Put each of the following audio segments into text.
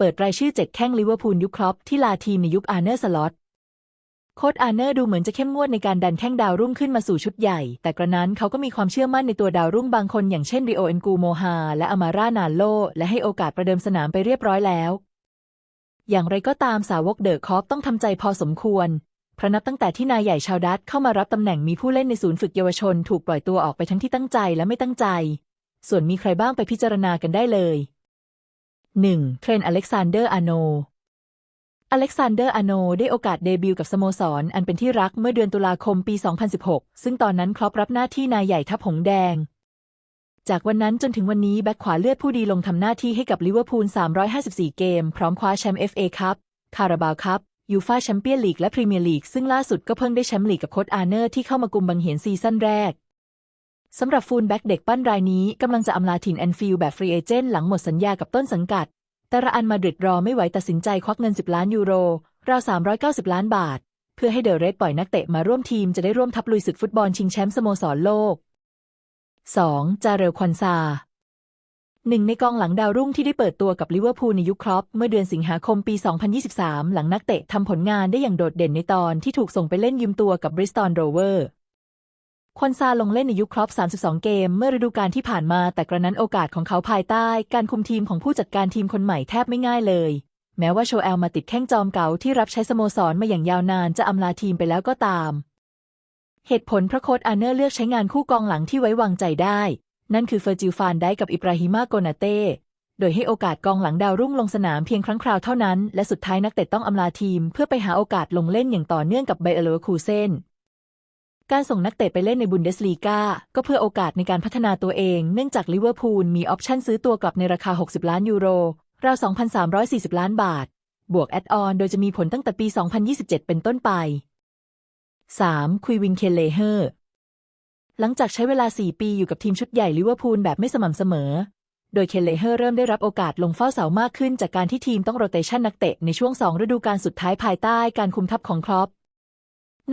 เปิดรายชื่อเจ็ดแข้งลิเวอร์พูลยุคครอปที่ลาทีมในยุคอาร์เนอร์สล็อตโค้ชอาร์เนอร์ดูเหมือนจะเข้มงวดในการดันแข้งดาวรุ่งขึ้นมาสู่ชุดใหญ่ แต่กระนั้นเขาก็มีความเชื่อมั่นในตัวดาวรุ่งบางคนอย่างเช่นริโอเอนกูโมฮาและอามาร่านานโล และให้โอกาสประเดิมสนามไปเรียบร้อยแล้ว อย่างไรก็ตามสาวกเดอะคอปต้องทำใจพอสมควรเพราะนับตั้งแต่ที่นายใหญ่ชาวดัตเข้ามารับตำแหน่งมีผู้เล่นในศูนย์ฝึกเยาวชน ถูกปล่อยตัวออกไปทั้งที่ตั้งใจและไม่ตั้งใจ ส่วนมีใครบ้างไปพิจารณากันได้เลย 1. เทรนอเล็กซานเดอร์อาโน อเล็กซานเดอร์อาโนได้โอกาสเดบิวต์กับสโมสรอันเป็นที่รักเมื่อเดือนตุลาคมปี 2016 ซึ่งตอนนั้นครอปรับหน้าที่นายใหญ่ทัพหงแดง จากวันนั้นจนถึงวันนี้แบ็คขวาเลือดผู้ดีลงทำหน้าที่ให้กับลิเวอร์พูล 354 เกม พร้อมคว้าแชมป์ FA คัพ คาราบาวคัพ ยูฟาแชมเปี้ยนลีกและพรีเมียร์ลีก ซึ่งล่าสุดก็เพิ่งได้แชมป์ลีกกับโค้ชอาร์เนอร์ที่เข้ามากุมบังเหียนซีซั่นแรก สำหรับฟูลแบ็กเด็กปั้นรายนี้กำลังจะอำลาถิ่นแอนฟิลด์แบบฟรีเอเจนต์หลังหมดสัญญากับต้นสังกัด แต่ระอันมาดริดรอไม่ไหวตัดสินใจควักเงิน 10 ล้านยูโร ราว 390 ล้านบาท เพื่อให้เดอะเรดปล่อยนักเตะมาร่วมทีมจะได้ร่วมทัพลุยศึกฟุตบอลชิงแชมป์สโมสรโลก 2. จาเรลควันซาหนึ่งในกองหลังดาวรุ่งที่ได้เปิดตัวกับลิเวอร์พูลในยุคครอปเมื่อเดือนสิงหาคมปี 2023 หลังนักเตะทำผลงานได้อย่างโดดเด่นในตอนที่ถูกส่งไปเล่นยืมตัวกับบริสตอลโรเวอร์ ควันซาลงเล่นในยุคครอป32 เกม เมื่อฤดูกาลที่ผ่านมา แต่กระนั้นโอกาสของเขาภายใต้ การคุมทีมของผู้จัดการทีมคนใหม่แทบไม่ง่ายเลย แม้ว่าโชแอลมาติดแข้งจอมเก่าที่รับใช้สโมสรมาอย่างยาวนานจะอำลาทีมไปแล้วก็ตาม เหตุผลพระโค้ชอาเนอร์เลือกใช้งานคู่กองหลังที่ไว้วางใจได้ นั่นคือเฟอร์จิลฟานได้กับอิบราฮิมาโกนาเต้โดยให้โอกาสกองหลังดาวรุ่งลงสนามเพียงครั้งคราวเท่านั้น และสุดท้ายนักเตะต้องอำลาทีม เพื่อไปหาโอกาสลงเล่นอย่างต่อเนื่องกับไบเออร์เลคูเซน การส่งนักเตะไปเล่นในบุนเดสลีกาก็เพื่อโอกาสในการพัฒนาตัวเอง เนื่องจากลิเวอร์พูลมีออปชั่นซื้อตัวกลับในราคา 60 ล้านยูโร ราว 2,340 ล้านบาท บวกแอดออนโดยจะมีผลตั้งแต่ปี 2027 เป็นต้นไป 3. คุยวินเคนเลเฮอร์ หลังจากใช้เวลา 4 ปีอยู่กับทีมชุดใหญ่ลิเวอร์พูลแบบไม่สม่ำเสมอ โดยเคนเลเฮอร์เริ่มได้รับโอกาสลงเฝ้าเสามากขึ้นจากการที่ทีมต้องโรเตชันนักเตะในช่วง 2 ฤดูกาลสุดท้ายภายใต้การคุมทัพของครอป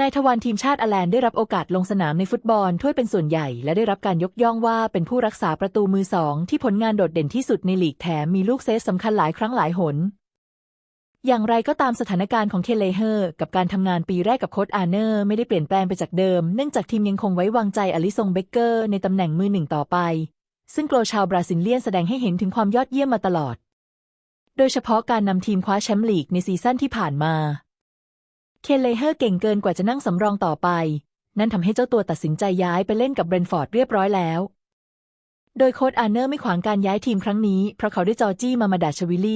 นายทวารทีมชาติอแลนด์ได้รับโอกาสลงสนามในฟุตบอลถ้วยเป็นส่วนใหญ่ และได้รับการยกย่องว่าเป็นผู้รักษาประตูมือสอง ที่ผลงานโดดเด่นที่สุดในลีกแถมมีลูกเซฟสำคัญหลายครั้งหลายหน อย่างไรก็ตามสถานการณ์ของเคเลเฮอร์ กับการทำงานปีแรกกับโค้ชอาร์เนอร์ไม่ได้เปลี่ยนแปลงไปจากเดิม เนื่องจากทีมยังคงไว้วางใจอลิซงเบเกอร์ในตำแหน่งมือหนึ่งต่อไป ซึ่งโกลชาวบราซิลเลียนแสดงให้เห็นถึงความยอดเยี่ยมมาตลอด โดยเฉพาะการนำทีมคว้าแชมป์ลีกในซีซั่นที่ผ่านมา เคนเลเฮอร์เก่งเกินกว่าจะนั่งสำรองต่อไป นั่นทำให้เจ้าตัวตัดสินใจย้ายไปเล่นกับเบรนฟอร์ดเรียบร้อยแล้ว โดยโค้ชอาร์เนอร์ไม่ขวางการย้ายทีมครั้งนี้ เพราะเขาได้จอจี้มามาดาชวิลลี่